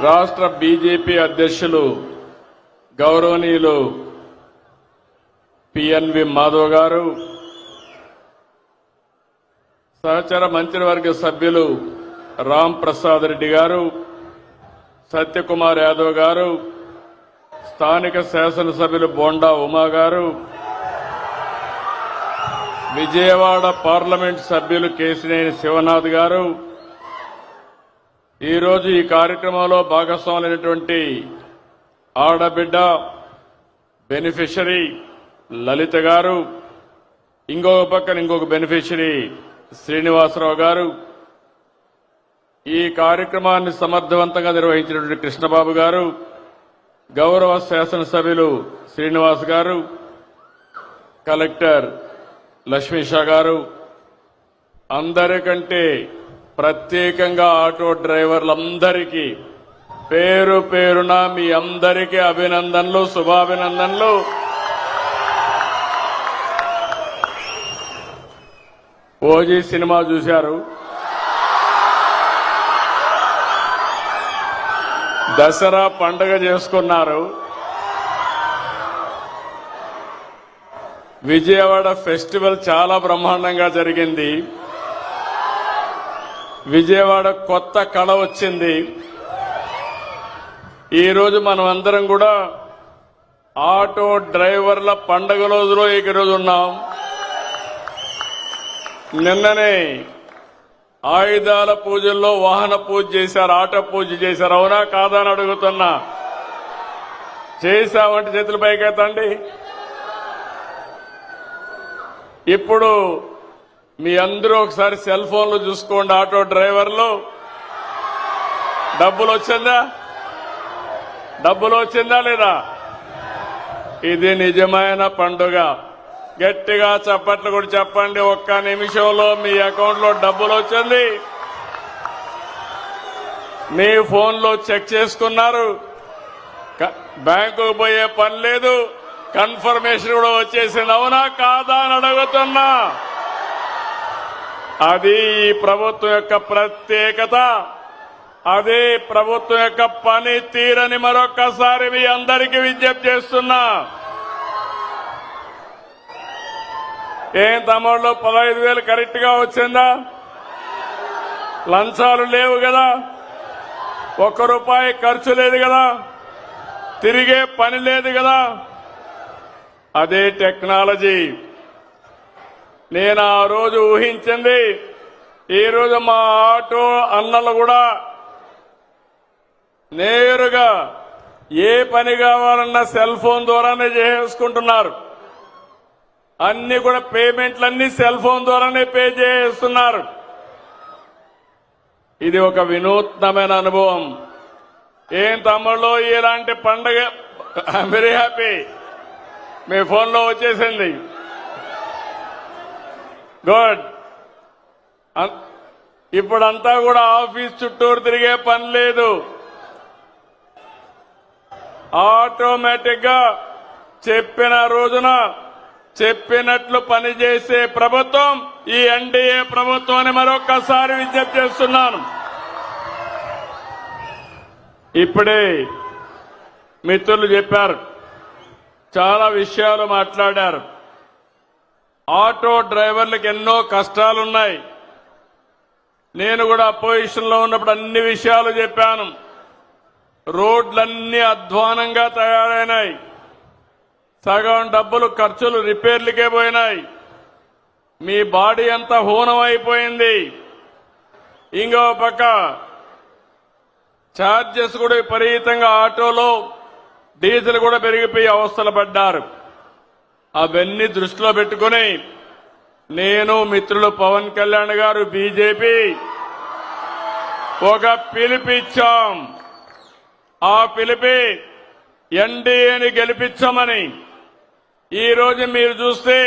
రాష్ట్ర బీజేపీ అధ్యక్షులు గౌరవనీయులు పిఎన్వి మాధవ్ గారు సహచర మంత్రివర్గ సభ్యులు రామ్ ప్రసాద్ రెడ్డి గారు సత్యకుమార్ యాదవ్ గారు స్థానిక శాసనసభ్యులు బోండా ఉమా గారు విజయవాడ పార్లమెంట్ సభ్యులు కేసినేని శివనాథ్ గారు ఈరోజు ఈ కార్యక్రమంలో భాగస్వాములైనటువంటి ఆడబిడ్డ బెనిఫిషరీ లలిత గారు ఇంకొక పక్కన ఇంకొక బెనిఫిషరీ శ్రీనివాసరావు గారు. ఈ కార్యక్రమాన్ని సమర్థవంతంగా నిర్వహించినటువంటి కృష్ణబాబు గారు గౌరవ శాసనసభ్యులు శ్రీనివాస్ గారు కలెక్టర్ లక్ష్మీషా గారు. అందరికంటే ప్రత్యేకంగా ఆటో డ్రైవర్లందరికీ పేరు పేరున మీ అందరికీ అభినందనలు శుభాభినందనలు. ఓజీ సినిమా చూశారు. దసరా పండగ చేసుకున్నారు. విజయవాడ ఫెస్టివల్ చాలా బ్రహ్మాండంగా జరిగింది. విజయవాడ కొత్త కళ వచ్చింది. ఈరోజు మనం అందరం కూడా ఆటో డ్రైవర్ల పండగ రోజులో ఈరోజు ఉన్నాం. నిన్ననే ఆయుధాల పూజల్లో వాహన పూజ చేశారు ఆటో పూజ చేశారు. అవునా కాదా అని అడుగుతున్నా. చేశామంటే చేతులు పైకెత్తండి. ఇప్పుడు మీ అందరూ ఒకసారి సెల్ ఫోన్లు చూసుకోండి ఆటో డ్రైవర్లు. డబ్బులు వచ్చిందా? డబ్బులు వచ్చిందా లేదా? ఇది నిజమైన పండుగ. గట్టిగా చప్పట్లు కూడా చెప్పండి. ఒక్క నిమిషంలో మీ అకౌంట్లో డబ్బులు వచ్చింది. మీ ఫోన్లో చెక్ చేసుకున్నారు. బ్యాంకుకు పోయే పని లేదు. కన్ఫర్మేషన్ కూడా వచ్చేసింది. అవునా? కాదా అని అడుగుతున్నా. అది ఈ ప్రభుత్వం యొక్క ప్రత్యేకత. అదే ప్రభుత్వం యొక్క పని తీరని మరొకసారి మీ అందరికీ విజ్ఞప్తి చేస్తున్నా. ఏం తమ్ముళ్ళు పదహైదు వేలు కరెక్ట్గా వచ్చిందా? లంచాలు లేవు కదా? ఒక్క రూపాయి ఖర్చు లేదు కదా? తిరిగే పని లేదు కదా? అదే టెక్నాలజీ. నేను ఆ రోజు ఊహించింది ఈరోజు మా ఆటో అన్నలు కూడా నేరుగా ఏ పని కావాలన్నా సెల్ ఫోన్ ద్వారానే చేసుకుంటున్నారు అన్ని కూడా పేమెంట్లన్నీ సెల్ ఫోన్ ద్వారానే పే చేస్తున్నారు ఇది ఒక వినూత్నమైన అనుభవం. ఏం తమ్ముళ్ళు ఇలాంటి పండగ వెరీ హ్యాపీ మీ ఫోన్లో వచ్చేసింది. గుడ్. ఇప్పుడంతా కూడా ఆఫీస్ చుట్టూరు తిరిగే పని లేదు. ఆటోమేటిక్గా చెప్పిన రోజున చెప్పినట్లు పనిచేసే ప్రభుత్వం ఈ ఎన్డీఏ ప్రభుత్వాన్ని మరొకసారి విజ్ఞప్తి చేస్తున్నాను. ఇప్పుడే మిత్రులు చెప్పారు. చాలా విషయాలు మాట్లాడారు. ఆటో డ్రైవర్లకు ఎన్నో కష్టాలున్నాయి. నేను కూడా అపోజిషన్లో ఉన్నప్పుడు అన్ని విషయాలు చెప్పాను. రోడ్లన్నీ అధ్వానంగా తయారైనాయి. సగం డబ్బులు ఖర్చులు రిపేర్లకే పోయినాయి. మీ బాడీ అంతా హూనం అయిపోయింది ఇంకో పక్క ఛార్జెస్ కూడా విపరీతంగా ఆటోలో డీజిల్ కూడా పెరిగిపోయి అవస్థలు పడ్డారు. అవన్నీ దృష్టిలో పెట్టుకుని నేను మిత్రులు పవన్ కళ్యాణ్ గారు బీజేపీ ఒక పిలిపిచ్చాం ఆ పిలిపి ఎన్డీఏని గెలిపించమని. ఈరోజు మీరు చూస్తే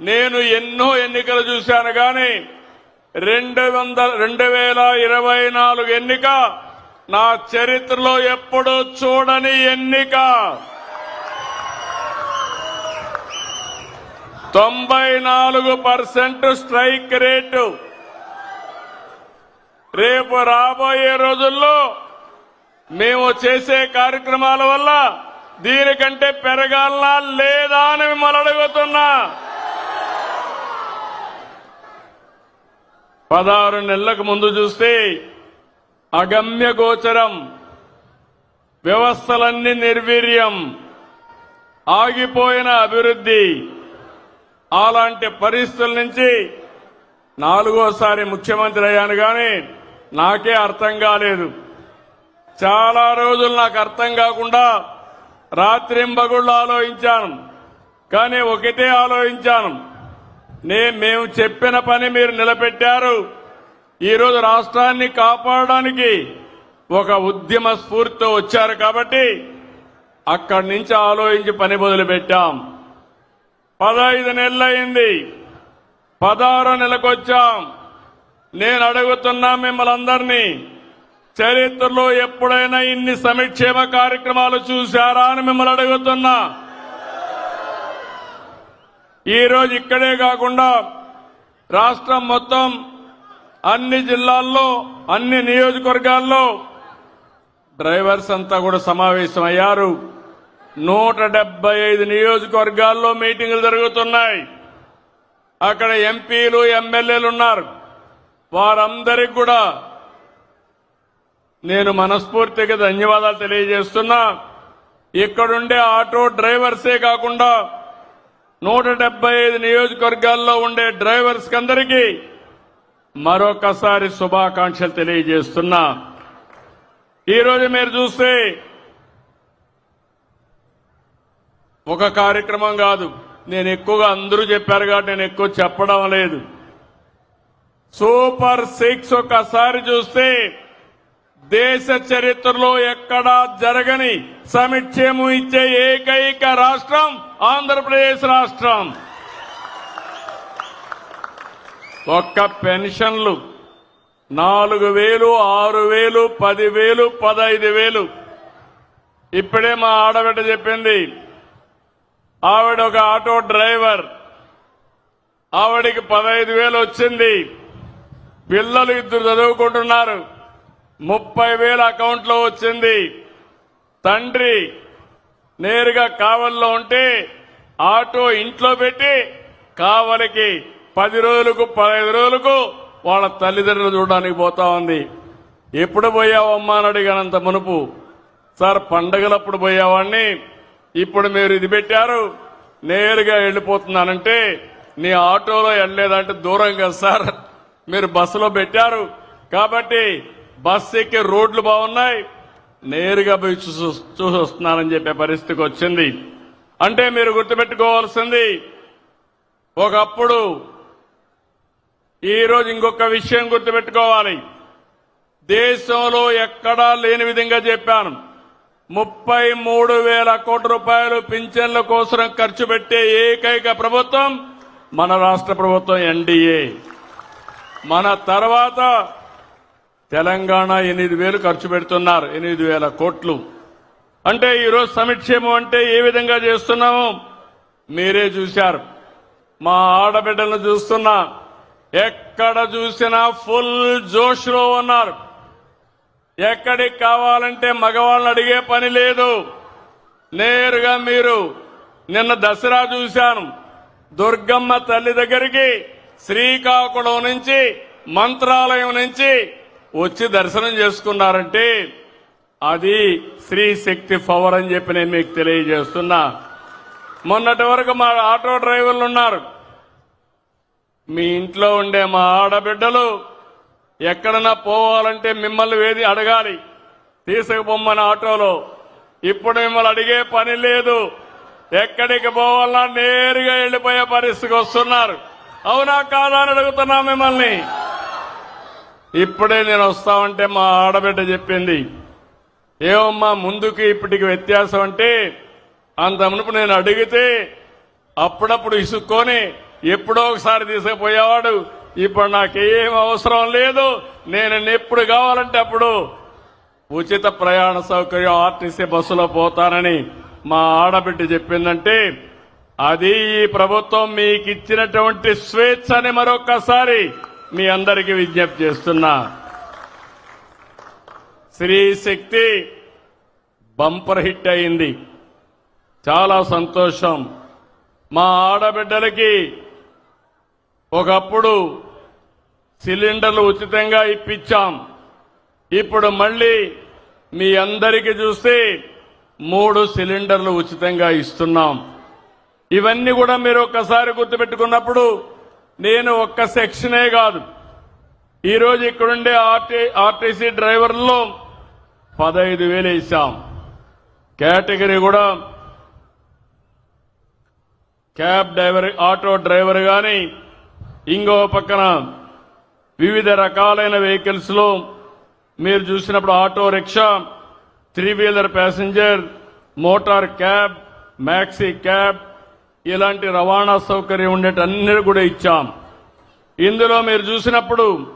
నేను ఎన్నో ఎన్నికలు చూశాను కానీ రెండు వందల రెండు వేల ఇరవై నాలుగు ఎన్నిక నా చరిత్రలో ఎప్పుడూ చూడని ఎన్నిక. తొంభై నాలుగు పర్సెంట్ స్ట్రైక్ రేటు. రేపు రాబోయే రోజుల్లో మేము చేసే కార్యక్రమాల వల్ల దీనికంటే పెరగాలనా లేదా అని మిమ్మల్ని అడుగుతున్నా. పదహారు నెలలకు ముందు చూస్తే అగమ్య గోచరం వ్యవస్థలన్నీ నిర్వీర్యం ఆగిపోయిన అభివృద్ధి. అలాంటి పరిస్థితుల నుంచి నాలుగోసారి ముఖ్యమంత్రి అయ్యాను కానీ నాకే అర్థం కాలేదు. చాలా రోజులు నాకు అర్థం కాకుండా రాత్రింబగుళ్ళు ఆలోచించాను. కానీ ఒకటే ఆలోచించాను. నే మేము చెప్పిన పని మీరు నిలబెట్టారు. ఈరోజు రాష్ట్రాన్ని కాపాడడానికి ఒక ఉద్యమ స్ఫూర్తితో వచ్చారు కాబట్టి అక్కడి నుంచి ఆలోచించి పని మొదలుపెట్టాం. పదహైదు నెలలైంది. పదహారో నెలకొచ్చాం. నేను అడుగుతున్నా మిమ్మల్ని అందరినీ చరిత్రలో ఎప్పుడైనా ఇన్ని సంక్షేమ కార్యక్రమాలు చూశారా అని మిమ్మల్ని అడుగుతున్నా. ఈరోజు ఇక్కడే కాకుండా రాష్ట్రం మొత్తం అన్ని జిల్లాల్లో అన్ని నియోజకవర్గాల్లో డ్రైవర్స్ అంతా కూడా సమావేశమయ్యారు. నూట డెబ్బై ఐదు నియోజకవర్గాల్లో మీటింగులు జరుగుతున్నాయి. అక్కడ ఎంపీలు ఎమ్మెల్యేలు ఉన్నారు. వారందరికి కూడా నేను మనస్ఫూర్తిగా ధన్యవాదాలు తెలియజేస్తున్నా. ఇక్కడుండే ఆటో డ్రైవర్సే కాకుండా నూట డెబ్బై ఐదు నియోజకవర్గాల్లో ఉండే డ్రైవర్స్ అందరికీ మరొకసారి శుభాకాంక్షలు తెలియజేస్తున్నా. ఈరోజు మీరు చూస్తే ఒక కార్యక్రమం కాదు. నేను ఎక్కువగా అందరూ చెప్పారు కాబట్టి నేను ఎక్కువ చెప్పడం లేదు. సూపర్ సిక్స్ ఒకసారి చూస్తే దేశ చరిత్రలో ఎక్కడా జరగని సమిక్షేమం ఇచ్చే ఏకైక రాష్ట్రం ఆంధ్రప్రదేశ్ రాష్ట్రం. ఒక్క పెన్షన్లు నాలుగు వేలు ఆరు వేలు పది వేలు పదహైదు వేలు. ఇప్పుడే మా ఆడబిడ్డ చెప్పింది ఆవిడ ఒక ఆటో డ్రైవర్. ఆవిడికి పదహైదు వేలు వచ్చింది. పిల్లలు ఇద్దరు చదువుకుంటున్నారు. ముప్పై వేల అకౌంట్లో వచ్చింది. తండ్రి నేరుగా కావల్లో ఉంటే ఆటో ఇంట్లో పెట్టి కావలికి పది రోజులకు పదహైదు రోజులకు వాళ్ళ తల్లిదండ్రులు చూడడానికి పోతా ఉంది. ఎప్పుడు పోయావమ్మా అని అడిగానంత మునుపు. సార్ పండగలప్పుడు పోయేవాడిని. ఇప్పుడు మీరు ఇది పెట్టారు. నేరుగా వెళ్ళిపోతున్నానంటే నీ ఆటోలో వెళ్ళలేదంటే దూరం కదా సార్. మీరు బస్సులో పెట్టారు. కాబట్టి బస్సు ఎక్కే రోడ్లు బాగున్నాయి. నేరుగా పోయి చూసి చూసి వస్తున్నానని చెప్పే పరిస్థితికి వచ్చింది. అంటే మీరు గుర్తుపెట్టుకోవాల్సింది ఒకప్పుడు ఈ రోజు ఇంకొక విషయం గుర్తుపెట్టుకోవాలి. దేశంలో ఎక్కడా లేని విధంగా చెప్పాను. ముప్పై మూడు వేల కోట్ల రూపాయలు పింఛన్ల కోసం ఖర్చు పెట్టే ఏకైక ప్రభుత్వం మన రాష్ట్ర ప్రభుత్వం ఎన్డీఏ. మన తర్వాత తెలంగాణ ఎనిమిది వేలు ఖర్చు పెడుతున్నారు ఎనిమిది వేల కోట్లు. అంటే ఈరోజు సమిక్షేమం అంటే ఏ విధంగా చేస్తున్నాము మీరే చూశారు. మా ఆడబిడ్డలను చూస్తున్నా ఎక్కడ చూసినా ఫుల్ జోష్లో ఉన్నారు. ఎక్కడికి కావాలంటే మగవాళ్ళని అడిగే పని లేదు. నేరుగా మీరు నిన్న దసరా చూశాను. దుర్గమ్మ తల్లి దగ్గరికి శ్రీకాకుళం నుంచి మంత్రాలయం నుంచి వచ్చి దర్శనం చేసుకున్నారంటే అది స్త్రీ శక్తి పవర్ అని చెప్పి నేను మీకు తెలియజేస్తున్నా. మొన్నటి వరకు మా ఆటో డ్రైవర్లు ఉన్నారు. మీ ఇంట్లో ఉండే మా ఆడబిడ్డలు ఎక్కడన్నా పోవాలంటే మిమ్మల్ని వేది అడగాలి? తీసుకుపోమ్మని ఆటోలో. ఇప్పుడు మిమ్మల్ని అడిగే పని లేదు. ఎక్కడికి పోవాలన్నా నేరుగా వెళ్ళిపోయే పరిస్థితికి వస్తున్నారు. అవునా కాదా అని అడుగుతున్నా మిమ్మల్ని. ఇప్పుడే నేను వస్తామంటే మా ఆడబిడ్డ చెప్పింది. ఏమమ్మా ముందుకి ఇప్పటికి వ్యత్యాసం అంటే అంత మునుపు నేను అడిగితే అప్పుడప్పుడు ఇసుక్కొని ఎప్పుడో ఒకసారి తీసుకుపోయేవాడు. ఇప్పుడు నాకేం అవసరం లేదు. నేను ఎప్పుడు కావాలంటే అప్పుడు ఉచిత ప్రయాణ సౌకర్యం ఆర్టీసీ బస్సులో పోతానని మా ఆడబిడ్డ చెప్పిందంటే అది ఈ ప్రభుత్వం మీకు ఇచ్చినటువంటి స్వేచ్ఛ అని మీ అందరికీ విజ్ఞప్తి చేస్తున్నా. స్త్రీ శక్తి బంపర్ హిట్ అయింది. చాలా సంతోషం. మా ఆడబిడ్డలకి ఒకప్పుడు సిలిండర్లు ఉచితంగా ఇప్పించాం. ఇప్పుడు మళ్ళీ మీ అందరికీ చూస్తే మూడు సిలిండర్లు ఉచితంగా ఇస్తున్నాం. ఇవన్నీ కూడా మీరు ఒక్కసారి గుర్తుపెట్టుకున్నప్పుడు నేను ఒక్క సెక్షనే కాదు. ఈరోజు ఇక్కడుండే ఆర్టీ ఆర్టీసీ డ్రైవర్లో పదహైదు వేలు వేసాం కేటగిరీ కూడా క్యాబ్ డ్రైవర్ ఆటో డ్రైవర్ కానీ ఇంకో పక్కన వివిధ రకాలైన వెహికల్స్లో మీరు చూసినప్పుడు auto rickshaw three wheeler passenger motor cab maxi cab ఇలాంటి రవాణా సౌకర్యం ఉండేటన్ని కూడా ఇచ్చాం. ఇందులో మీరు చూసినప్పుడు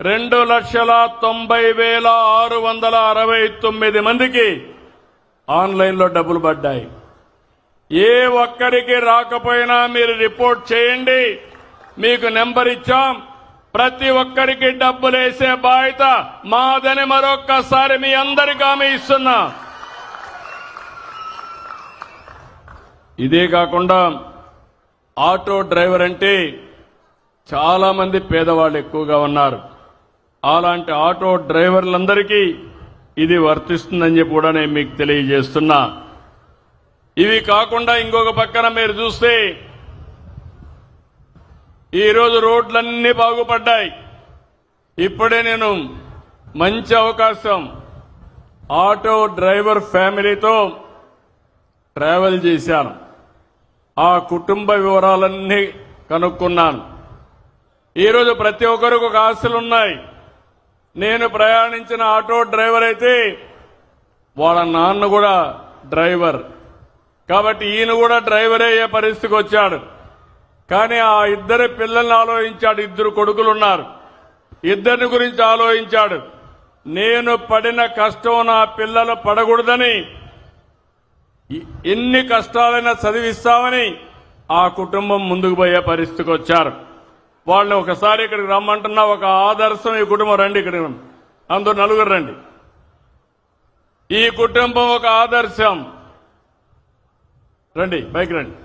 రెండు లక్షల తొంభై వేల ఆరు వందల అరవై తొమ్మిది మందికి ఆన్లైన్లో డబ్బులు పడ్డాయి. ఏ ఒక్కరికి రాకపోయినా మీరు రిపోర్ట్ చేయండి. మీకు నెంబర్ ఇచ్చాం. ప్రతి ఒక్కరికి డబ్బులేసే బాధ్యత మాదని మరొక్కసారి మీ అందరికీ ఆమె ఇస్తున్నా. ఇదే కాకుండా ఆటో డ్రైవర్ అంటే చాలా మంది పేదవాళ్ళు ఎక్కువగా ఉన్నారు. అలాంటి ఆటో డ్రైవర్లందరికీ ఇది వర్తిస్తుందని చెప్పి కూడా నేను మీకు తెలియజేస్తున్నా. ఇవి కాకుండా ఇంకొక పక్కన మీరు చూస్తే ఈరోజు రోడ్లన్నీ బాగుపడ్డాయి. ఇప్పుడే నేను మంచి అవకాశం ఆటో డ్రైవర్ ఫ్యామిలీతో ట్రావెల్ చేశాను. ఆ కుటుంబ వివరాలన్నీ కనుక్కున్నాను. ఈరోజు ప్రతి ఒక్కరికి ఒక ఆశలు ఉన్నాయి. నేను ప్రయాణించిన ఆటో డ్రైవర్ అయితే వాళ్ళ నాన్న కూడా డ్రైవర్. కాబట్టి ఈయన కూడా డ్రైవర్ అయ్యే పరిస్థితికి వచ్చాడు. కానీ ఆ ఇద్దరి పిల్లల్ని ఆలోచించాడు. ఇద్దరు కొడుకులు ఉన్నారు ఇద్దరిని గురించి ఆలోచించాడు. నేను పడిన కష్టం నా పిల్లలు పడకూడదని ఎన్ని కష్టాలైనా చదివిస్తామని ఆ కుటుంబం ముందుకు పోయే పరిస్థితికి వచ్చారు. వాళ్ళని ఒకసారి ఇక్కడికి రమ్మంటున్నా ఒక ఆదర్శం ఈ కుటుంబం రండి ఇక్కడ అందరు నలుగురు రండి. ఈ కుటుంబం ఒక ఆదర్శం. రండి బైక్ రండి.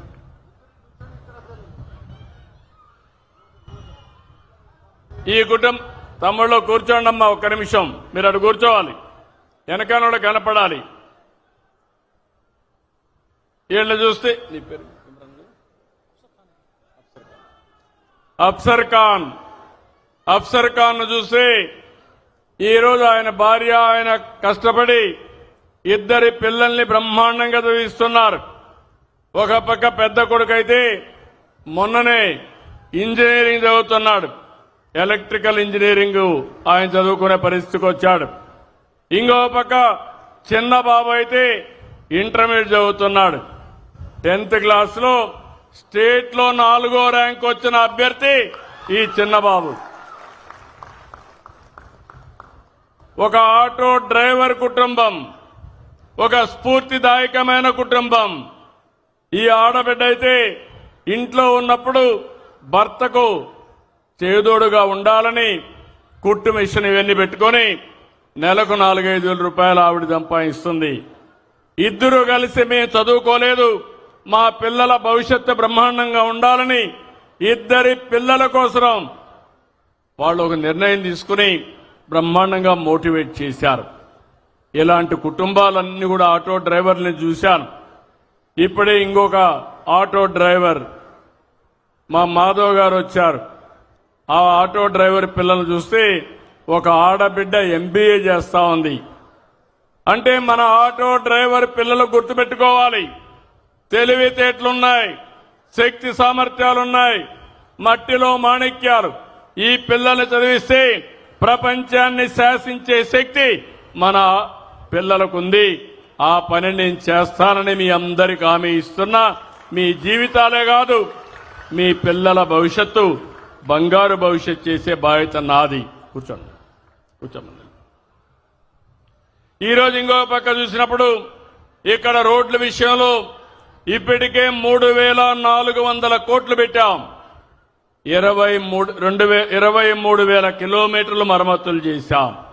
ఈ కుటుంబం తమ్ముళ్ళు కూర్చోండి అమ్మా ఒక్క నిమిషం. మీరు అటు కూర్చోవాలి. వెనకాల కనపడాలి. వీళ్ళు చూస్తే నీ పేరు అఫ్సర్ ఖాన్. అఫ్సర్ ఖాన్. చూస్తే ఈ రోజు ఆయన భార్య ఆయన కష్టపడి ఇద్దరి పిల్లల్ని బ్రహ్మాండంగా చదివిస్తున్నారు. ఒక పక్క పెద్ద కొడుకైతే మొన్ననే ఇంజనీరింగ్ చదువుతున్నాడు. ఎలక్ట్రికల్ ఇంజనీరింగ్ ఆయన చదువుకునే పరిస్థితికి వచ్చాడు. ఇంకో పక్క చిన్న బాబు అయితే ఇంటర్మీడియట్ చదువుతున్నాడు. టెన్త్ క్లాస్లో స్టేట్లో నాలుగో ర్యాంక్ వచ్చిన అభ్యర్థి ఈ చిన్నబాబు ఒక ఆటో డ్రైవర్ కుటుంబం ఒక స్ఫూర్తిదాయకమైన కుటుంబం. ఈ ఆడబిడ్డ అయితే ఇంట్లో ఉన్నప్పుడు భర్తకు చేదోడుగా ఉండాలని కుట్టు మిషన్ ఇవన్నీ పెట్టుకొని నెలకు నాలుగైదు వేల రూపాయలు ఆవిడ సంపాదిస్తుంది. ఇద్దరు కలిసి మేము చదువుకోలేదు. మా పిల్లల భవిష్యత్తు బ్రహ్మాండంగా ఉండాలని ఇద్దరి పిల్లల కోసం వాళ్ళు ఒక నిర్ణయం తీసుకుని బ్రహ్మాండంగా మోటివేట్ చేశారు. ఇలాంటి కుటుంబాలన్నీ కూడా ఆటో డ్రైవర్ని చూశాను. ఇప్పుడే ఇంకొక ఆటో డ్రైవర్ మా మాధవ్ గారు వచ్చారు. ఆ ఆటో డ్రైవర్ పిల్లలు చూస్తే ఒక ఆడబిడ్డ ఎంబీఏ చేస్తా ఉంది. అంటే మన ఆటో డ్రైవర్ పిల్లలు గుర్తుపెట్టుకోవాలి. తెలివితేటలున్నాయి శక్తి సామర్థ్యాలున్నాయి మట్టిలో మాణిక్యాలు. ఈ పిల్లల్ని చదివిస్తే ప్రపంచాన్ని శాసించే శక్తి మన పిల్లలకుంది. ఆ పని నేను చేస్తానని మీ అందరికి హామీ ఇస్తున్నా. మీ జీవితాలే కాదు మీ పిల్లల భవిష్యత్తు. బంగారు భవిష్యత్ చేసే బాధ్యత నాది. కూర్చోండి. కూర్చోండి ఈ రోజు ఇంకో పక్క చూసినప్పుడు ఇక్కడ రోడ్ల విషయంలో ఇప్పటికే మూడు వేల నాలుగు వందల కోట్లు పెట్టాం. ఇరవై మూడు రెండు వే ఇరవై మూడు వేల కిలోమీటర్లు మరమ్మతులు చేశాం.